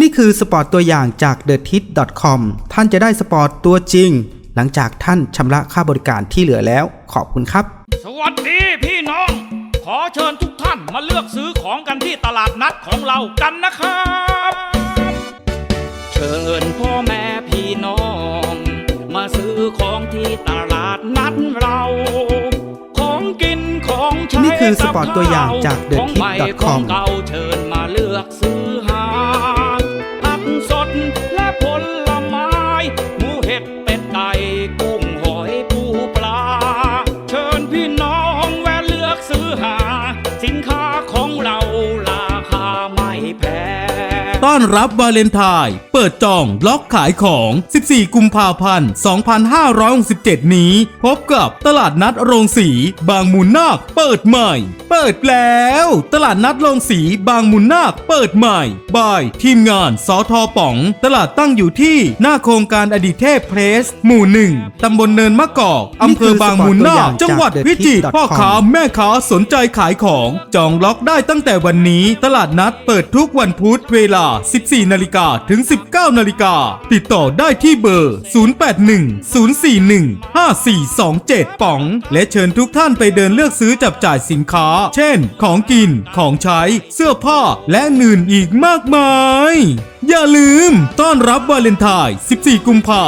นี่คือสปอร์ตตัวอย่างจาก t h e t i t c o m ท่านจะได้สปอร์ตตัวจริง หลังจากท่านชำระค่าบริการที่เหลือแล้ว ขอบคุณครับ สวัสดีพี่น้อง ขอเชิญทุกท่านมาเลือกซื้อของกันที่ตลาดนัดของเรากันนะครับ เชิญพ่อแม่พี่น้อง มาซื้อของที่ตลาดนัดเรา ของกินของใช้นี่คือสปอร์ตตัวอย่างจาก The ของใหม่ Tip dot ข com องเก่าเชิญมาเลือกซื้อ ต้อนรับวาเลนไทน์เปิดจองล็อกขายของ 14 กุมภาพันธ์ 2567 นี้ พบกับตลาดนัดโรงสี บางมูลนาคเปิดใหม่ เปิดแล้ว ตลาดนัดโรงสีบางมูลนาคเปิดใหม่บายทีมงานสอทอป๋อง ตลาดตั้งอยู่ที่หน้าโครงการอดีตเทพเพรสหมู่หนึ่งตำบลเนินมะกอกอำเภอบางมูลนาคจังหวัดพิจิตรพ่อค้าแม่ค้าสนใจขายของ จองล็อกได้ตั้งแต่วันนี้ ตลาดนัดเปิดทุกวันพุธเวลา14 นาฬิกาถึง 19 นาฬิกา ติดต่อได้ที่เบอร์ 0810415427 ป๋อง และเชิญทุกท่านไปเดินเลือกซื้อจับจ่ายสินค้า เช่น ของกิน ของใช้ เสื้อผ้า และอื่นอีกมากมาย อย่าลืม ต้อนรับวาเลนไทน์ 14 กุมภา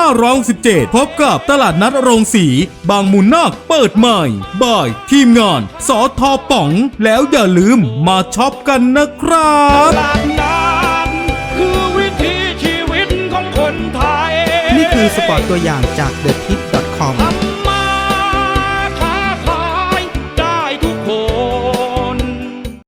2567พบกับตลาดนัดโรงสี บางมูลนาคเปิดใหม่บายทีมงาน สอทอป๋อง แล้วอย่าลืมมาช็อปกันนะครับตลาดนัดคือวิถีชีวิตของคนไทย นี่คือสปอร์ตตัวอย่างจาก t h e t i t c o m ทำ